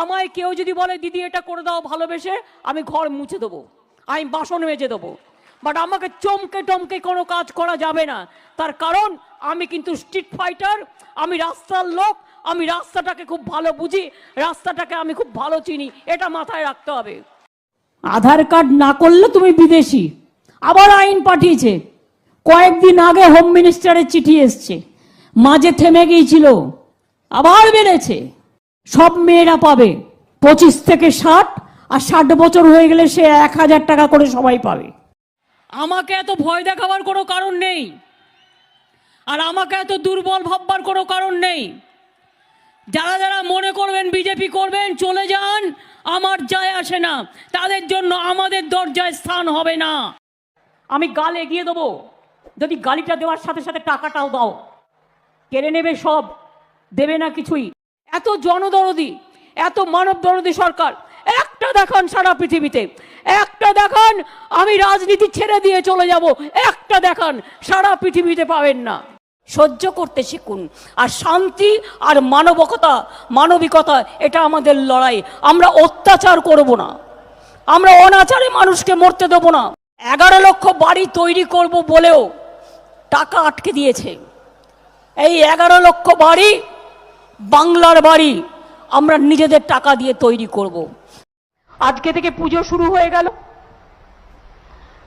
আমায় কেউ যদি বলে, দিদি, এটা করে দাও ভালোবেসে, আমি ঘর মুছে দেবো, আমি বাসন মেজে দেবো। বাট আমাকে চমকে টমকে কোনো কাজ করা যাবে না। তার কারণ, আমি কিন্তু স্ট্রিট ফাইটার আমি রাস্তার লোক, আমি রাস্তাটাকে খুব ভালো বুঝি, রাস্তাটাকে আমি খুব ভালো চিনি, এটা মাথায় রাখতে হবে। আধার কার্ড না করলে তুমি বিদেশি। আবার আইন পাঠিয়েছে। কয়েকদিন আগে হোম মিনিস্টারের চিঠি এসছে। মাঝে থেমে গিয়েছিল। আবার বেড়েছে। সব মেয়েরা পাবে পঁচিশ থেকে ষাট, আর ষাট বছর হয়ে গেলে সে এক হাজার টাকা করে সবাই পাবে। আমাকে এত ভয় দেখাবার কোনো কারণ নেই। আর আমাকে এত দুর্বল ভাববার কোনো কারণ নেই। যারা যারা মনে করবেন বিজেপি করবেন, চলে যান, আমার যায় আসে না। তাদের জন্য আমাদের দরজায় স্থান হবে না। আমি গাল এগিয়ে দেবো। যদি গালিটা দেওয়ার সাথে সাথে টাকাটাও দাও। কেড়ে নেবে সব, দেবে না কিছুই। এত জনদরদি, এত মানব দরদি সরকার, একটা দেখান সারা পৃথিবীতে, একটা দেখান আমি রাজনীতি ছেড়ে দিয়ে চলে যাব, একটা দেখান সারা পৃথিবীতে পাবেন না। সহ্য করতে শিখুন, আর শান্তি আর মানবকতা, মানবিকতা, এটা আমাদের লড়াই। আমরা অত্যাচার করব না। আমরা অনাচারে মানুষকে মরতে দেবো না। এগারো লক্ষ বাড়ি তৈরি করব বলেও টাকা আটকে দিয়েছে। এই এগারো লক্ষ বাড়ি বাংলার বাড়ি আমরা নিজেদের টাকা দিয়ে তৈরি করব। আজকে থেকে পুজো শুরু হয়ে গেল।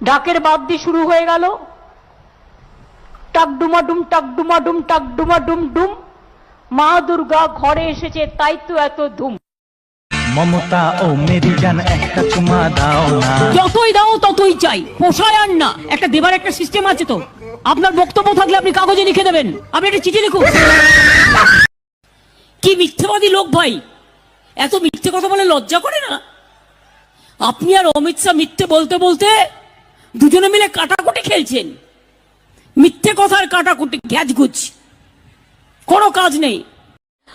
ডাকের বাদ্যি শুরু হয়ে গেল। টাক ডুমা ডুম টাক ডুমা। ডুম টাক ডুমা ডুম ডুম মা দুর্গা ঘরে এসেছে তাই তো এত ধুম। মমতা ও মেরি জান একটা চুমা দাও না। যতই দাও ততই চাই। পোষায় আর না। একটা দেবার একটা সিস্টেম আছে তো। আপনার বক্তব্য থাকলে আপনি কাগজে লিখে দেবেন। আপনি একটা চিঠি লিখুন। কি মিথ্যেবাদী লোক ভাই? এত মিথ্যে কথা বলে লজ্জা করে না? আপনি আর অমিত শাহ মিথ্যে বলতে বলতে দুজনে মিলে কাটাকুটি খেলছেন। মিথ্যে কথার কাটাকুটি ঘ্যাজগুচ কোনো কাজ নেই।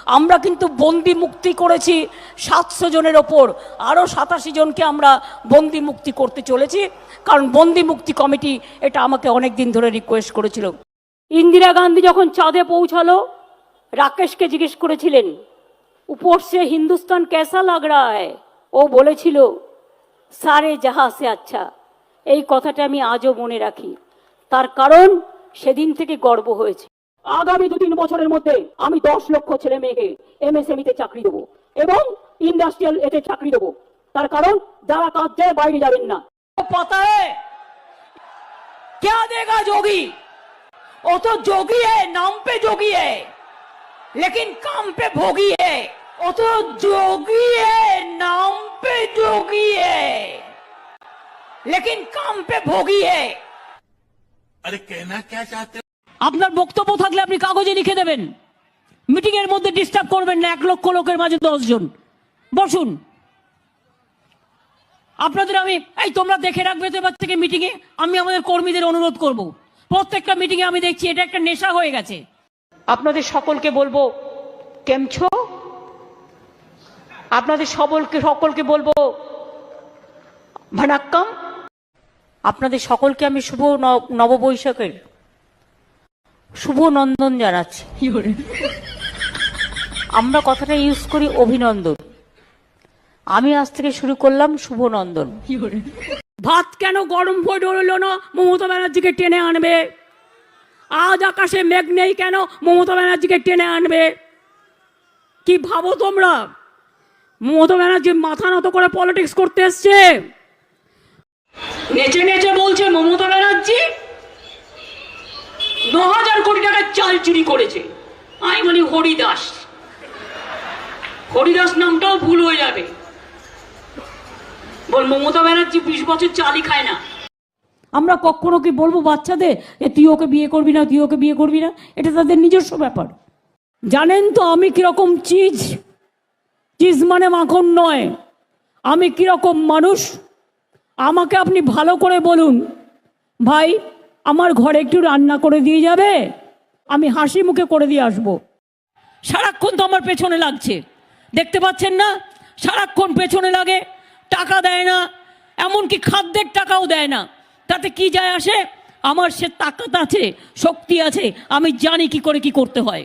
আমরা কিন্তু বন্দি মুক্তি করেছি সাতশো জনের ওপর। আরও সাতাশি জনকে আমরা বন্দি মুক্তি করতে চলেছি। কারণ বন্দি মুক্তি কমিটি এটা আমাকে অনেক দিন ধরে রিকোয়েস্ট করেছিল। ইন্দিরা গান্ধী যখন চাঁদে পৌঁছালো রাকেশকে জিজ্ঞেস করেছিলেন উপর সে হিন্দুস্তান কেসা লাগ রা হ্যায় ও বলেছিল সারে জাহা সে আচ্ছা এই কথাটা আমি আজও মনে রাখি তার কারণ সেদিন থেকে গর্ব হয়েছে আগামী দু তিন বছরের মধ্যে আমি দশ লক্ষ ছেলে মেয়েকে এমএসএমই তে চাকরি দেবো এবং ইন্ডাস্ট্রিয়াল এতে চাকরি দেবো তার কারণ যারা কাজ যায় বাইরে যাবেন না पता है क्या देगा जोगी वो तो जोगी है नाम पे जोगी है लेकिन काम पे भोगी है वो तो जोगी है नाम पे जोगी है लेकिन काम पे भोगी है अरे कहना क्या चाहते हो আপনার বক্তব্য থাকলে আপনি কাগজে লিখে দেবেন মিটিং এর মধ্যে ডিস্টার্ব করবেন না এক লক্ষ লোকের মাঝে দশ জন বসুন আপনাদের আমি এই তোমরা দেখে রাখবে তো এবার থেকে মিটিং এ আমি আমাদের কর্মীদের অনুরোধ করব প্রত্যেকটা মিটিং এ আমি দেখছি এটা একটা নেশা হয়ে গেছে আপনাদের সকলকে বলব কেমছো আপনাদের সকলকে সকলকে বলব ভানাক্কাম। আপনাদের সকলকে আমি শুভ নববৈশাখের শুভ নন্দন জানাচ্ছি। আমরা কথাটা ইউজ করি অভিনন্দন। আমি আজ থেকে শুরু করলাম শুভ নন্দন। ভাত কেন গরম হয়ে রইল না? মমতা ব্যানার্জিকে টেনে আনবে। আজ আকাশে মেঘ নেই কেন? মমতা ব্যানার্জিকে টেনে আনবে? কি ভাবো তোমরা? মমতা ব্যানার্জি মাথা নত করে পলিটিক্স করতে এসছে। নেচে নেচে বলছে মমতা ব্যানার্জি ন হাজার কোটি টাকার চাল চুরি করেছে। আমি বলি, হরিদাস। হরিদাস নামটাও ভুল হয়ে যাবে। বল, মমতা ব্যানার্জি বিশ বছর চালই খায় না। আমরা কখনো কি বলব বাচ্চাদের যে তুই ওকে বিয়ে করবি না, তুই ওকে বিয়ে করবি না? এটা তাদের নিজস্ব ব্যাপার। জানেন তো আমি কীরকম চিজ? চিজ মানে মাখন নয়। আমি কীরকম মানুষ? আমাকে আপনি ভালো করে বলুন। ভাই, আমার ঘরে একটু রান্না করে দিয়ে যাবে? আমি হাসি মুখে করে দিয়ে আসব। সারাক্ষণ তো আমার পেছনে লাগছে। দেখতে পাচ্ছেন না? সারাক্ষণ পেছনে লাগে। টাকা দেয় না। এমনকি খাদ্যের টাকাও দেয় না। তাতে কি যায় আসে? আমার সে তাকাত আছে, শক্তি আছে, আমি জানি কি করে কি করতে হয়।